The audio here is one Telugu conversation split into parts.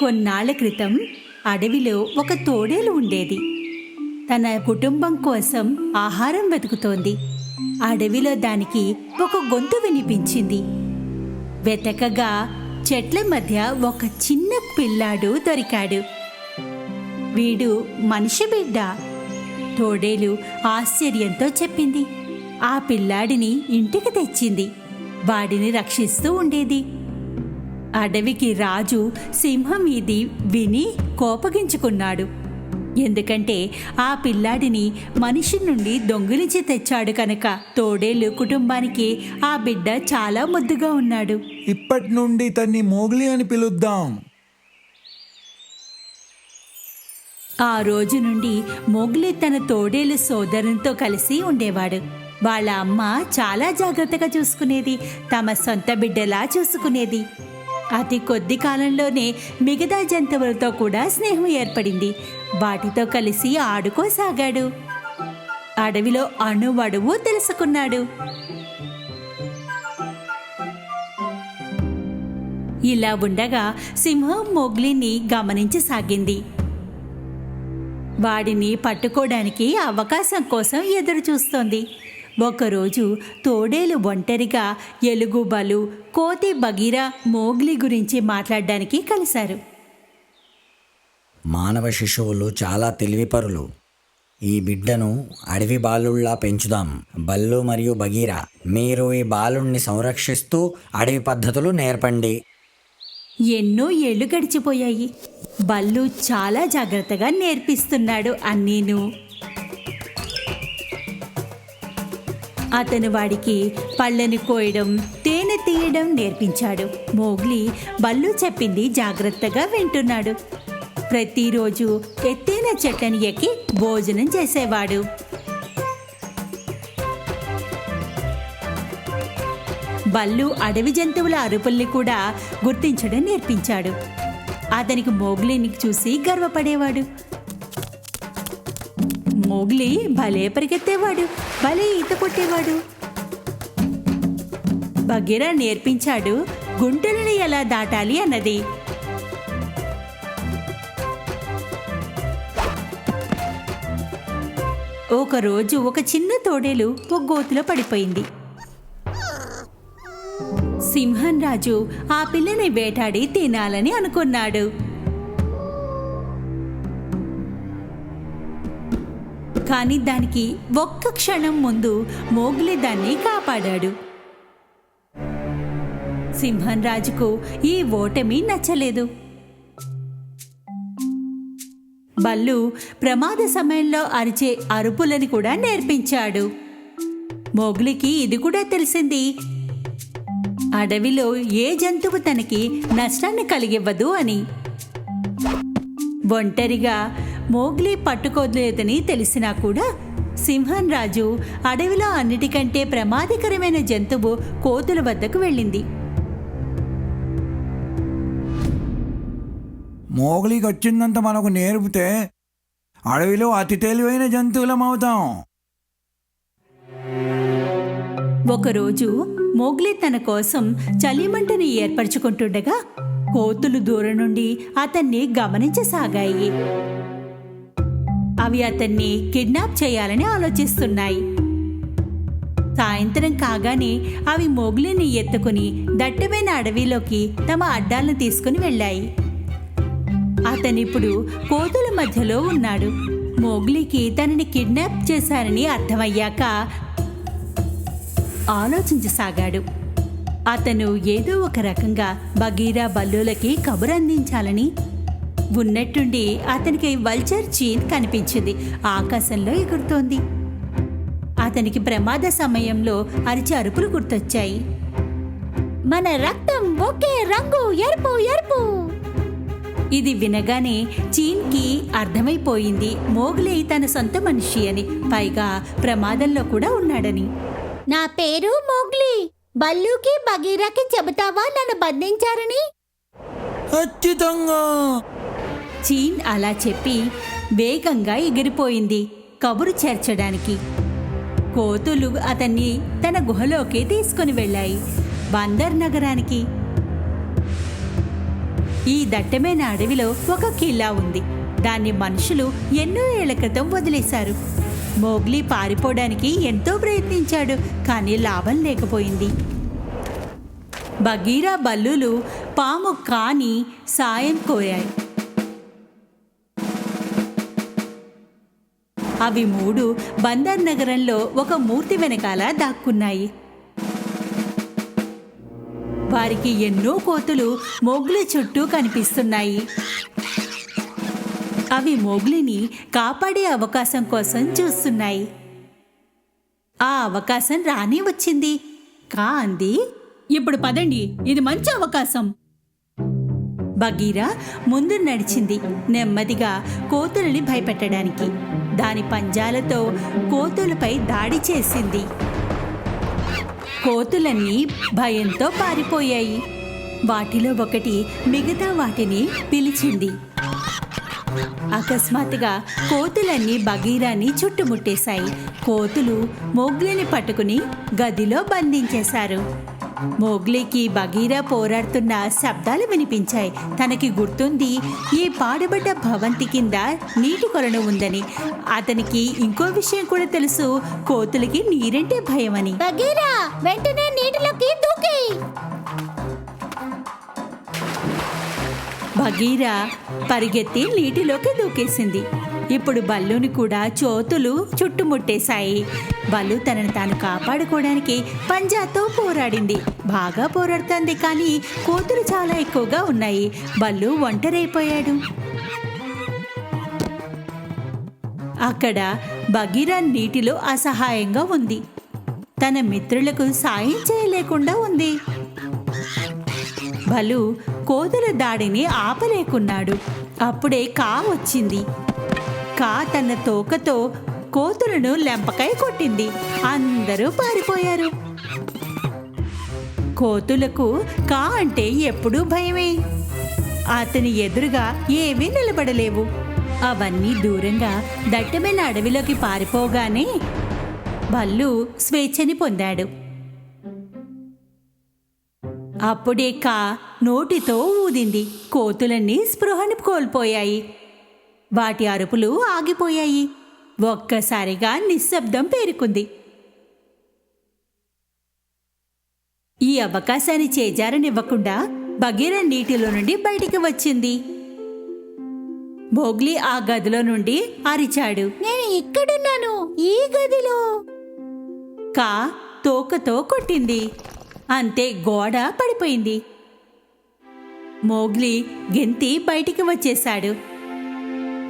కొన్నాళ్ళ క్రితం అడవిలో ఒక తోడేలు ఉండేది. తన కుటుంబం కోసం ఆహారం వెతుకుతోంది. అడవిలో దానికి ఒక గొంతు వినిపించింది. వెతకగా చెట్ల మధ్య ఒక చిన్న పిల్లాడు దొరికాడు. వీడు మనిషి బిడ్డ. తోడేలు ఆశ్చర్యంతో చెప్పింది. ఆ పిల్లాడిని ఇంటికి తెచ్చింది. వాడిని రక్షిస్తూ ఉండేది. అడవికి రాజు సింహం ఇది విని కోపగించుకున్నాడు. ఎందుకంటే ఆ పిల్లాడిని మనిషి నుండి దొంగిలించి తెచ్చాడు కనుక తోడేలు కుటుంబానికి ఆ బిడ్డ చాలా ముద్దుగా ఉన్నాడు. ఇప్పటి నుండి తన్ని మోగ్లీ అని పిలుద్దాం. ఆ రోజు నుండి మోగ్లీ తన తోడేలు సోదరునితో కలిసి ఉండేవాడు. వాళ్ళ అమ్మ చాలా జాగ్రత్తగా చూసుకునేది తమ సొంత బిడ్డలా చూసుకునేది. అతి కొద్ది కాలంలోనే మిగతా జంతువులతో కూడా స్నేహం ఏర్పడింది. వాటితో కలిసి ఆడుకోసాగాడు. అడవిలో అణువడువు తెలుసుకున్నాడు. ఇలా ఉండగా సింహం మొగ్లిని గమనించసాగింది. వాడిని పట్టుకోవడానికి అవకాశం కోసం ఎదురు చూస్తోంది ఒకరోజు తోడేలు ఒంటరిగా ఎలుగుబలు కోతి బగీరా మోగ్లీ గురించి మాట్లాడడానికి కలిశారు. మానవ శిశువులు చాలా తెలివిపరులు. ఈ బిడ్డను అడవి బాలుల్లా పెంచుదాం. బల్లు మరియు బగీరా మీరు ఈ బాలుణ్ణి సంరక్షిస్తూ అడవి పద్ధతులు నేర్పండి. ఎన్నో ఏళ్ళు గడిచిపోయాయి. బల్లు చాలా జాగ్రత్తగా నేర్పిస్తున్నాడు అన్నీను. అతను వాడికి పళ్ళను కోయడం తేనె తీయడం నేర్పించాడు. మోగ్లీ బల్లు చెప్పింది జాగ్రత్తగా వింటున్నాడు. ప్రతిరోజు ఎత్తైన చెట్లను ఎక్కి భోజనం చేసేవాడు. బల్లు అడవి జంతువుల అరుపుల్ని కూడా గుర్తించడం నేర్పించాడు. అతనికి మోగ్లీని చూసి గర్వపడేవాడు. మోగ్లీ భలే పరిగెత్తేవాడు భలే ఈత కొట్టేవాడు. బగీరా నేర్పించాడు గుంటలను ఎలా దాటాలి అన్నది. ఒకరోజు ఒక చిన్న తోడేలు ఒక గోతులో పడిపోయింది. సింహన్ రాజు ఆ పిల్లని వేటాడి తినాలని అనుకున్నాడు. కానీ దానికి ఒక్క క్షణం ముందు మోగ్లీ దాన్ని కాపాడాడు. సింహన్ రాజుకు ఈ ఓటమి నచ్చలేదు. బల్లు ప్రమాద సమయంలో అరిచే అరుపులని కూడా నేర్పించాడు. మోగ్లీకి ఇది కూడా తెలిసింది. అడవిలో ఏ జంతువు తనకి నష్టాన్ని కలిగివ్వదు అని. ఒంటరిగా మోగ్లీ పట్టుకోలేదని తెలిసినా కూడా సింహం రాజు అడవిలో అన్నిటికంటే ప్రమాదకరమైన జంతువు కోతుల వద్దకు వెళ్ళింది. మోగ్లీకి వచ్చిందంత మనకు నేర్పితే అడవిలో అతి తెలివైన జంతువులం అవుతాం. ఒకరోజు మోగ్లీ తన కోసం చలిమంటని ఏర్పరచుకుంటుండగా కోతులు దూరం నుండి అతన్ని గమనించసాగాయి. అవి అతన్ని కిడ్నాప్ చేయాలని ఆలోచిస్తున్నాయి. సాయంత్రం కాగానే అవి మోగ్లీని ఎత్తుకుని దట్టమైన అడవిలోకి తమ అడ్డాలను తీసుకుని వెళ్ళాయి. అతనిప్పుడు కోతుల మధ్యలో ఉన్నాడు. మోగ్లీకి తనని కిడ్నాప్ చేశారని అర్థమయ్యాక ఆలోచించసాగాడు. అతను ఏదో ఒక రకంగా బగీరా బల్లులకి కబురు అందించాలని ఉన్నట్టుండి అతనికి వల్చర్ చీన్ కనిపించింది. ఆకాశంలో ఎగురుతోంది. అతనికి ప్రమాద సమయంలో అరిచి అరుపులు గుర్తొచ్చాయి. మన రక్తం ఒకే రంగు ఎరుపు ఎరుపు. ఇది వినగానే చీన్కి అర్థమైపోయింది. మోగ్లీ తన సొంత మనిషి అని. పైగా ప్రమాదంలో కూడా ఉన్నాడని. నా పేరు మోగ్లీ. బల్లుకి బగీరాకి చెబుతావా నన్ను బంధించారని? ఖచ్చితంగా. చీన్ అలా చెప్పి వేగంగా ఎగిరిపోయింది కబురు చేర్చడానికి. కోతులు అతన్ని తన గుహలోకి తీసుకుని వెళ్ళాయి. బందర్ నగరానికి. ఈ దట్టమైన అడవిలో ఒక కిల్లా ఉంది. దాన్ని మనుషులు ఎన్నో ఏళ్ళ క్రితం వదిలేశారు. మోగ్లీ పారిపోవడానికి ఎంతో ప్రయత్నించాడు కానీ లాభం లేకపోయింది. బగీరా బల్లులు పాము కాని సాయం కోరాయి. అవి మూడు బందర్ నగరంలో ఒక మూర్తి వెనకాల దాక్కున్నాయి. వారికి ఎన్నో కోతులు మోగ్లి చుట్టూ కనిపిస్తున్నాయి. అవి మోగ్లిని కాపాడే అవకాశం కోసం చూస్తున్నాయి. ఆ అవకాశం రాని వచ్చింది. కా అంది ఇప్పుడు పదండి ఇది మంచి అవకాశం. బగీరా ముందు నడిచింది నెమ్మదిగా కోతులని భయపెట్టడానికి. దాని పంజాలతో కోతులపై దాడి చేసింది. కోతులన్నీ భయంతో పారిపోయాయి. వాటిలో ఒకటి మిగతా వాటిని పిలిచింది. అకస్మాత్తుగా కోతులన్నీ బగీరాని చుట్టుముట్టేశాయి. కోతులు మోగ్లిని పట్టుకుని గదిలో బంధించేశారు. మోగ్లీకి బగీరా పోరాడుతున్న శబ్దాలు వినిపించాయి. తనకి గుర్తుంది ఈ పాడుబడ్డ భవంతి కింద నీటి కొలను ఉందని. అతనికి ఇంకో విషయం కూడా తెలుసు కోతులకి నీరంటే భయమని. బగీరా వెంటనే నీటిలోకి దూకి. బగీరా పరిగెత్తి నీటిలోకి దూకేసింది. ఇప్పుడు బల్లుని కూడా చోతులు చుట్టుముట్టేశాయి. బల్లు తనని తాను కాపాడుకోవడానికి పంజాతో పోరాడింది. బాగా పోరాడుతుంది కానీ కోతులు చాలా ఎక్కువగా ఉన్నాయి. బల్లు ఒంటరైపోయాడు. అక్కడ బగీరా నీటిలో అసహాయంగా ఉంది. తన మిత్రులకు సాయం చేయలేకుండా ఉంది. బలు కోతుల దాడిని ఆపలేకున్నాడు. అప్పుడే కా వచ్చింది కా తన తోకతో కోతులను లెంపకాయ కొట్టింది. అందరూ పారిపోయారు. కోతులకు కా అంటే ఎప్పుడూ భయమే. అతని ఎదురుగా ఏమీ నిలబడలేవు. అవన్నీ దూరంగా దట్టమైన అడవిలోకి పారిపోగానే బల్లు స్వేచ్ఛని పొందాడు. అప్పుడే కా నోటితో ఊదింది. కోతులన్నీ స్పృహను కోల్పోయాయి. వాటి అరుపులు ఆగిపోయాయి. ఒక్కసారిగా నిశ్శబ్దం పేరుకుంది. ఈ అవకాశాన్ని చేజారనివ్వకుండా బగీర నీటిలో నుండి బయటికి వచ్చింది. మోగ్లీ ఆ గదిలో నుండి అరిచాడు. నేను ఇక్కడున్నాను ఈ గదిలో. కా తోకతో కొట్టింది. అంతే గోడ పడిపోయింది. మోగ్లీ గెంతి బయటికి వచ్చేశాడు.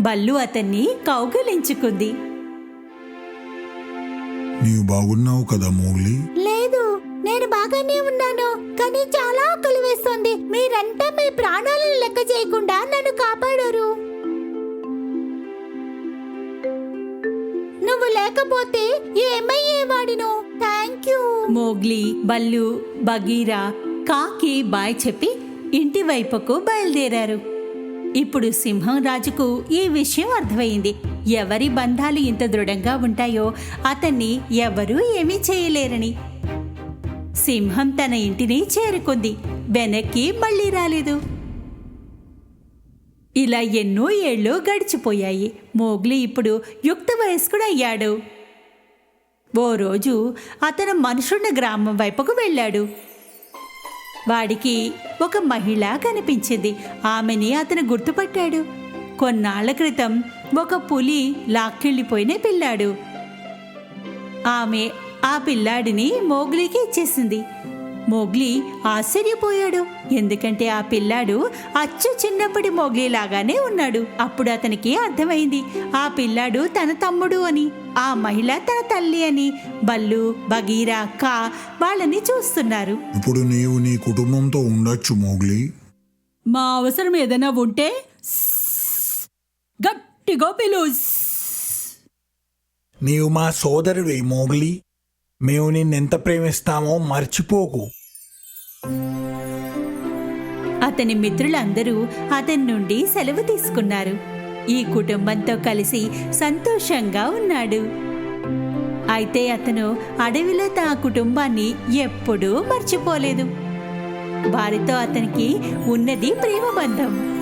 బల్లు అతన్ని కౌగలించుకుంది. నీవు బాగున్నావు కదా మోగ్లీ లేదు నేను బాగానే ఉన్నాను కానీ చాలా ఆకలి వేస్తుంది. మీరంతా మీ ప్రాణాలను లెక్క చేయకుండా నన్ను కాపాడారు. నువ్వు లేకపోతే ఏమయ్యేవాడిను? Thank you. Mowgli Baloo Bagheera కాకి బాయ్ చెప్పి ఇంటి వైపుకు బయలుదేరారు. ఇప్పుడు సింహం రాజుకు ఈ విషయం అర్థమైంది. ఎవరి బంధాలు ఇంత దృఢంగా ఉంటాయో అతన్ని ఎవరూ ఏమీ చేయలేరని. సింహం తన ఇంటిని చేరుకుంది. వెనక్కి మళ్ళీ రాలేదు. ఇలా ఎన్నో ఏళ్ళు గడిచిపోయాయి. మోగ్లీ ఇప్పుడు యుక్త వయస్కుడు అయ్యాడు. ఓ రోజు అతను మనుషున్న గ్రామం వైపుకు వెళ్ళాడు. వాడికి ఒక మహిళ కనిపించింది. ఆమెని అతను గుర్తుపట్టాడు. కొన్నాళ్ళ క్రితం ఒక పులి లాక్కెళ్ళిపోయిన పిల్లాడు. ఆమె ఆ పిల్లాడిని మోగ్లీకి ఇచ్చేసింది. మోగ్లీ ఆశ్చర్యపోయాడు. ఎందుకంటే ఆ పిల్లాడు అచ్చు చిన్నప్పటి మోగ్లీ లాగానే ఉన్నాడు. అప్పుడు అతనికి అర్థమైంది ఆ పిల్లాడు తన తమ్ముడు అని ఆ మహిళ తన తల్లి అని బల్లు బగీరా కా వాళ్ళని చూస్తున్నారు. ఇప్పుడు నీవు నీ కుటుంబంతో ఉండొచ్చు మోగ్లీ. మా అవసరం ఏదైనా ఉంటే గట్టిగా పిలు. నీవు మా సోదరుడి మోగ్లీ. మేము నిన్నెంత ప్రేమిస్తామో మర్చిపోకు. అతని మిత్రులందరూ అతని నుండి సెలవు తీసుకున్నారు. ఈ కుటుంబంతో కలిసి సంతోషంగా ఉన్నాడు. అయితే అతను అడవిలో తన కుటుంబాన్ని ఎప్పుడూ మర్చిపోలేదు. వారితో అతనికి ఉన్నది ప్రేమ బంధం